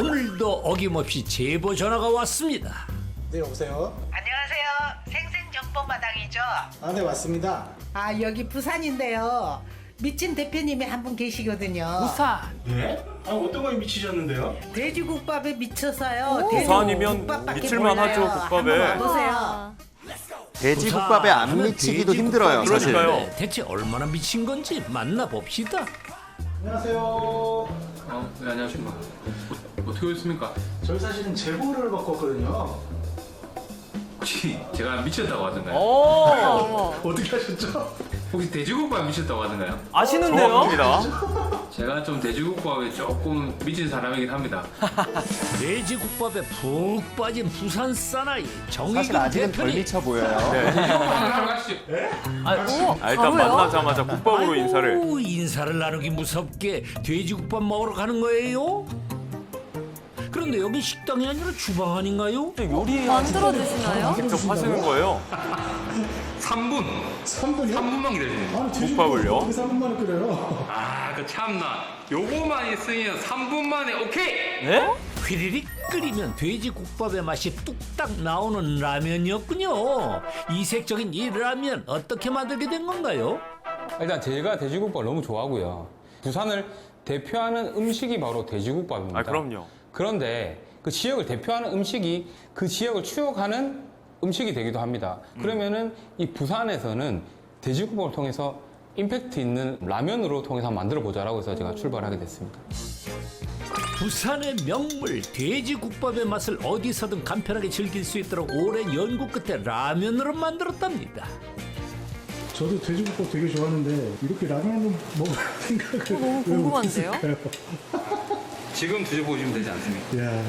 오늘도 어김없이 제보 전화가 왔습니다. 네, 여보세요? 안녕하세요. 생생정보마당이죠. 아, 네, 맞습니다. 아 여기 부산인데요. 미친 대표님이 한 분 계시거든요. 예? 아, 어떤 거에 미치셨는데요? 돼지국밥에 미쳐서요. 부산이면 미칠만 하죠, 국밥에. 보세요. 돼지국밥에 안 부산 미치기도 돼지국밥 힘들어요, 사실. 그러니까요. 대체 얼마나 미친 건지 만나봅시다. 안녕하세요. 어, 네, 안녕하십니까. 어, 어떻게 오셨습니까? 저희 사실은 제보를 받고 왔거든요. 혹시 제가 미쳤다고 하던가요? 오, 어떻게 하셨죠? 혹시 돼지국밥 미쳤다고 하던가요? 아시는데요? 정확합니다. 제가 좀 돼지국밥에 조금 미친 사람이긴 합니다. 돼지국밥에 푹 빠진 부산 사나이 사실 정의근 아직은 덜 대표님. 미쳐 보여요. 하러 가시죠. 아, 일단 만나자마자 국밥으로 인사를. 아이고, 인사를 나누기 무섭게 돼지국밥 먹으러 가는 거예요? 그런데 여기 식당이 아니라 주방 아닌가요? 요리 만들어 드시나요? 직접 하시는 거예요? 3분! 3분이요? 3분만 기다리세요. 아니, 돼지국밥 국밥을요? 어떻게 3분 만에 끓여요? 아, 그 참나. 요거만 있으면 3분 만에 오케이! 네? 휘리릭 끓이면 돼지국밥의 맛이 뚝딱 나오는 라면이었군요. 이색적인 이 라면 어떻게 만들게 된 건가요? 일단 제가 돼지국밥을 너무 좋아하고요. 부산을 대표하는 음식이 바로 돼지국밥입니다. 아, 그럼요. 그런데 그 지역을 대표하는 음식이 그 지역을 추억하는 음식이 되기도 합니다. 그러면은 이 부산에서는 돼지국밥을 통해서 임팩트 있는 라면으로 통해서 한번 만들어 보자라고 해서 제가 출발하게 됐습니다. 부산의 명물 돼지국밥의 맛을 어디서든 간편하게 즐길 수 있도록 오랜 연구 끝에 라면으로 만들었답니다. 저도 돼지국밥 되게 좋아하는데 이렇게 라면을 먹을 생각을 너무 왜 궁금한데요? 못했을까요? 지금 드셔보시면 되지 않습니까? 이야,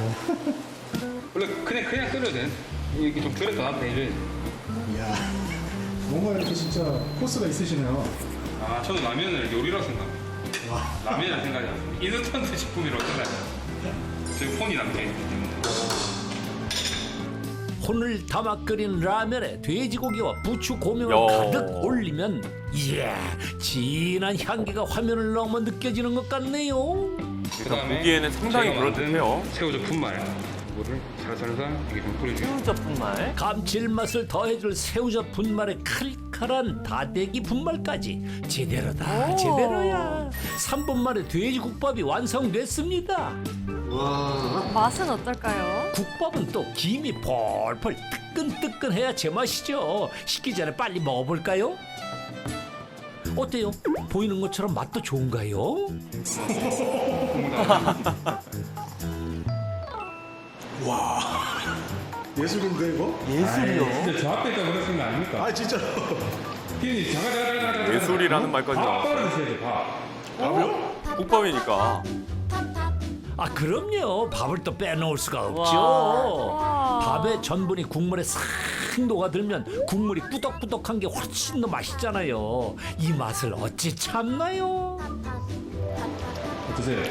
원래 그냥, 그냥 끓여도 돼. 이렇게 좀 놔도 되지. 이야. 뭔가 이렇게 진짜 코스가 있으시네요. 아, 저는 라면을 요리라고 생각합니다. 라면이라 생각하지 않습니다. 인스턴트 식품이라고 생각해요. 저희 폰이 남겨있기 때문에. 혼을 담아 끓인 라면에 돼지고기와 부추 고명을 야. 가득 올리면 이야 진한 향기가 화면을 넘어 느껴지는 것 같네요. 일단 보기에는 상당히 제가 만든 그렇듯해요. 새우젓 분말. 이거를 살살살 이렇게 좀 뿌려주세요. 새우젓뿐만. 감칠맛을 더해줄 새우젓 분말에 칼칼한 다대기 분말까지 제대로다 오. 제대로야 3분 만에 돼지국밥이 완성됐습니다 맛은 어떨까요? 국밥은 또 김이 펄펄 뜨끈뜨끈해야 제맛이죠 식기 전에 빨리 먹어볼까요? 어때요? 보이는 것처럼 맛도 좋은가요? 예술인데 이거? 예술이요. 근데 저 앞에다 그러시는 거 아닙니까? 아, 진짜로. 피디님 자가자가자가 예술이라는 말까지 밥 나왔어요. 떨어주셔야 돼 밥. 밥이요? 국밥이니까. 아 그럼요 밥을 또 빼놓을 수가 없죠 와. 밥에 전분이 국물에 싹 녹아들면 국물이 꾸덕꾸덕한 게 훨씬 더 맛있잖아요 이 맛을 어찌 참나요 드세요.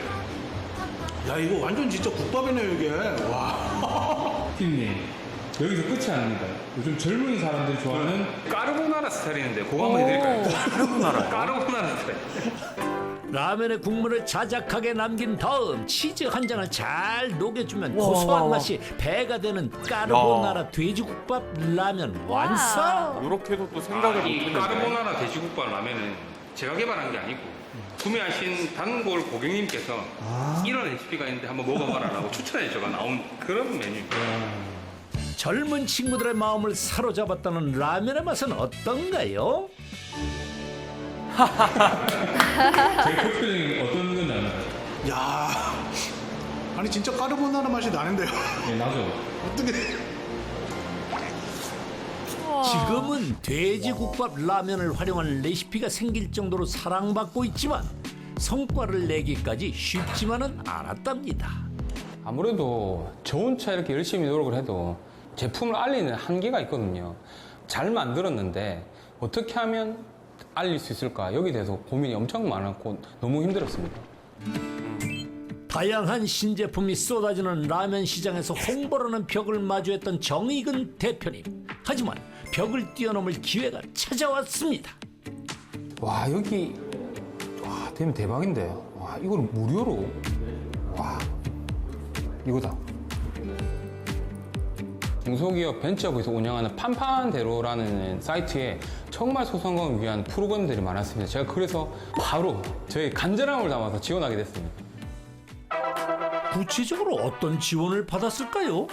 야, 이거 완전 진짜 국밥이네요, 이게. 와. 피디님 여기서 끝이 아닙니다. 요즘 젊은 사람들이 좋아하는 까르보나라 스타일인데 그거 한번 해드릴까요? 까르보나라. 까르보나라 스타일. 라면에 국물을 자작하게 남긴 다음 치즈 한 장을 잘 녹여주면 고소한 맛이 배가 되는 까르보나라 돼지국밥 라면 완성 이렇게도 또 생각을 이 못했는데. 까르보나라 돼지국밥 라면은 제가 개발한 게 아니고 구매하신 단골 고객님께서 이런 레시피가 있는데 한번 먹어봐라라고 추천해 줘가 나온 그런 메뉴입니다. 젊은 친구들의 마음을 사로잡았다는 라면의 맛은 어떤가요? 제 표정이 어떤 건지 아나요? 야. 아니, 진짜 까르보나라 맛이 나는데요. 네, 나죠. 어떻게. 지금은 돼지국밥 라면을 활용한 레시피가 생길 정도로 사랑받고 있지만 성과를 내기까지 쉽지만은 않았답니다. 아무래도 저 혼자 이렇게 열심히 노력을 해도 제품을 알리는 한계가 있거든요. 잘 만들었는데 어떻게 하면 알릴 수 있을까? 여기 대해서 고민이 엄청 많았고 너무 힘들었습니다. 다양한 신제품이 쏟아지는 라면 시장에서 홍보라는 벽을 마주했던 정익은 대표님. 하지만 벽을 뛰어넘을 기회가 찾아왔습니다. 와 여기 와 되면 대박인데 와 이걸 무료로 와 이거다. 중소기업 벤처부에서 운영하는 판판대로라는 사이트에 정말 소상공인을 위한 프로그램들이 많았습니다. 제가 그래서 바로 저희 간절함을 담아서 지원하게 됐습니다. 구체적으로 어떤 지원을 받았을까요?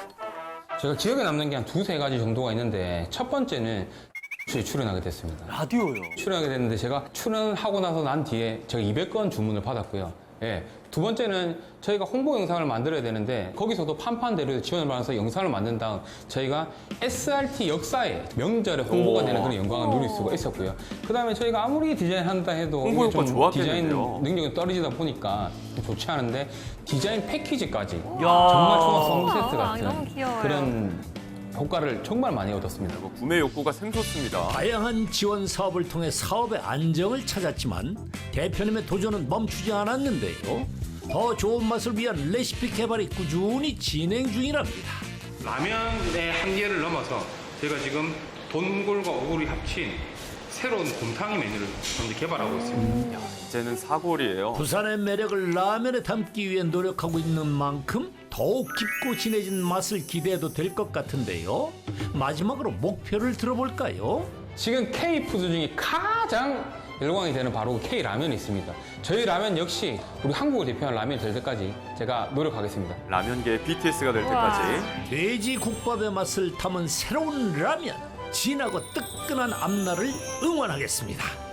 제가 기억에 남는 게 한 두세 가지 정도가 있는데 첫 번째는 저희 출연하게 됐습니다. 라디오요. 출연하게 됐는데 제가 출연하고 나서 난 뒤에 제가 200건 주문을 받았고요. 예. 두 번째는 저희가 홍보 영상을 만들어야 되는데 거기서도 판판대로 지원을 받아서 영상을 만든 다음 저희가 SRT 역사에 명절에 홍보가 되는 그런 영광을 누릴 수가 있었고요. 그 다음에 저희가 아무리 디자인한다 해도 홍보 이게 효과 디자인 좋았겠는데요. 능력이 떨어지다 보니까 좀 좋지 않은데 디자인 패키지까지 정말 총각 선물 세트 같은 너무 귀여워요. 그런 효과를 정말 많이 얻었습니다. 뭐 구매 욕구가 샘솟습니다. 다양한 지원 사업을 통해 사업의 안정을 찾았지만 대표님의 도전은 멈추지 않았는데요. 더 좋은 맛을 위한 레시피 개발이 꾸준히 진행 중이랍니다. 라면의 한계를 넘어서 제가 지금 돈골과 오골이 합친 새로운 곰탕이 메뉴를 현재 개발하고 있습니다. 이제는 사골이에요. 부산의 매력을 라면에 담기 위해 노력하고 있는 만큼 더욱 깊고 진해진 맛을 기대해도 될 것 같은데요. 마지막으로 목표를 들어볼까요? 지금 K 푸드 중에 가장 열광이 되는 바로 K 라면이 있습니다. 저희 라면 역시 우리 한국을 대표하는 라면이 될 때까지 제가 노력하겠습니다. 라면계의 BTS가 될. 때까지. 돼지 국밥의 맛을 담은 새로운 라면 진하고 뜨끈한 앞날을 응원하겠습니다.